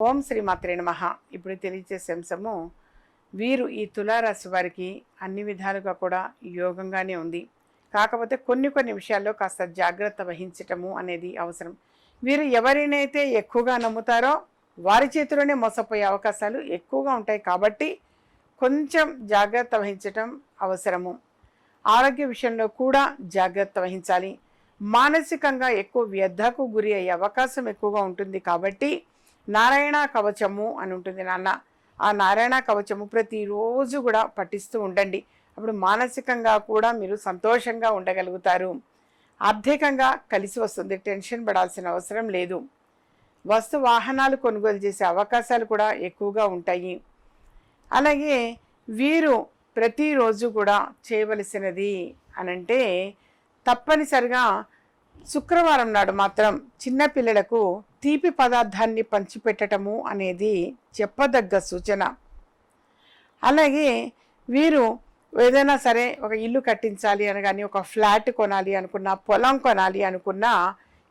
ఓం శ్రీ మాత్రే మహా ఇప్పుడు తెలియచేసే అంశము వీరు ఈ తులారాశి వారికి అన్ని విధాలుగా కూడా యోగంగానే ఉంది. కాకపోతే కొన్ని కొన్ని విషయాల్లో కాస్త జాగ్రత్త వహించటము అనేది అవసరం. వీరు ఎవరినైతే ఎక్కువగా నమ్ముతారో వారి చేతిలోనే మోసపోయే అవకాశాలు ఎక్కువగా ఉంటాయి కాబట్టి కొంచెం జాగ్రత్త వహించటం అవసరము. ఆరోగ్య విషయంలో కూడా జాగ్రత్త వహించాలి. మానసికంగా ఎక్కువ వ్యధకు గురి అయ్యే అవకాశం ఎక్కువగా ఉంటుంది కాబట్టి నారాయణ కవచము అని ఉంటుంది నాన్న. ఆ నారాయణ కవచము ప్రతిరోజు కూడా పఠిస్తూ ఉండండి. అప్పుడు మానసికంగా కూడా మీరు సంతోషంగా ఉండగలుగుతారు. ఆర్థికంగా కలిసి వస్తుంది టెన్షన్ పడాల్సిన అవసరం లేదు. వస్తు వాహనాలు కొనుగోలు చేసే అవకాశాలు కూడా ఎక్కువగా ఉంటాయి. అలాగే వీరు ప్రతిరోజు కూడా చేయవలసినది అనంటే తప్పనిసరిగా శుక్రవారం నాడు మాత్రం చిన్నపిల్లలకు తీపి పదార్థాన్ని పంచిపెట్టటము అనేది చెప్పదగ్గ సూచన. అలాగే వీరు ఏదైనా సరే ఒక ఇల్లు కట్టించాలి అని కానీ ఒక ఫ్లాట్ కొనాలి అనుకున్నా పొలం కొనాలి అనుకున్నా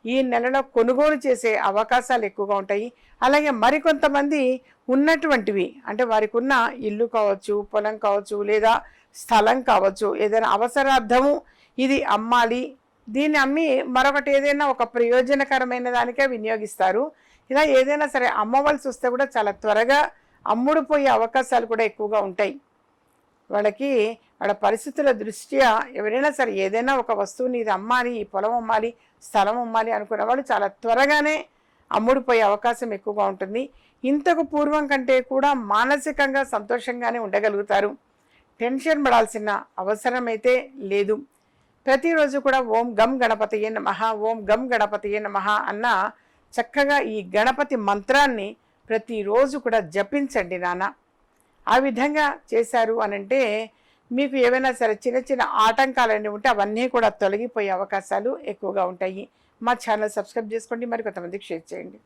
ఈ నెలలో కొనుగోలు చేసే అవకాశాలు ఎక్కువగా ఉంటాయి. అలాగే మరికొంతమంది ఉన్నటువంటివి అంటే వారికి ఉన్న ఇల్లు కావచ్చు పొలం కావచ్చు లేదా స్థలం కావచ్చు ఏదైనా అవసరార్థము ఇది అమ్మాలి దీన్ని అమ్మి మరొకటి ఏదైనా ఒక ప్రయోజనకరమైన దానికే వినియోగిస్తారు. ఇలా ఏదైనా సరే అమ్మవలసి వస్తే కూడా చాలా త్వరగా అమ్ముడుపోయే అవకాశాలు కూడా ఎక్కువగా ఉంటాయి. వాళ్ళకి వాళ్ళ పరిస్థితుల దృష్ట్యా ఎవరైనా సరే ఏదైనా ఒక వస్తువుని ఇది అమ్మాలి ఈ పొలం అమ్మాలి స్థలం అమ్మాలి అనుకున్న వాళ్ళు చాలా త్వరగానే అమ్ముడుపోయే అవకాశం ఎక్కువగా ఉంటుంది. ఇంతకు పూర్వం కంటే కూడా మానసికంగా సంతోషంగానే ఉండగలుగుతారు. టెన్షన్ పడాల్సిన అవసరం అయితే లేదు. ప్రతిరోజు కూడా ఓం గం గణపతియే నమ ఓం గం గణపతియే నమః అన్న చక్కగా ఈ గణపతి మంత్రాన్ని ప్రతిరోజు కూడా జపించండి నాన్న. ఆ విధంగా చేశారు అనంటే మీకు ఏవైనా సరే చిన్న చిన్న ఆటంకాలన్నీ ఉంటే అవన్నీ కూడా తొలగిపోయే అవకాశాలు ఎక్కువగా ఉంటాయి. మా ఛానల్ సబ్స్క్రైబ్ చేసుకోండి. మరి కొంతమందికి షేర్ చేయండి.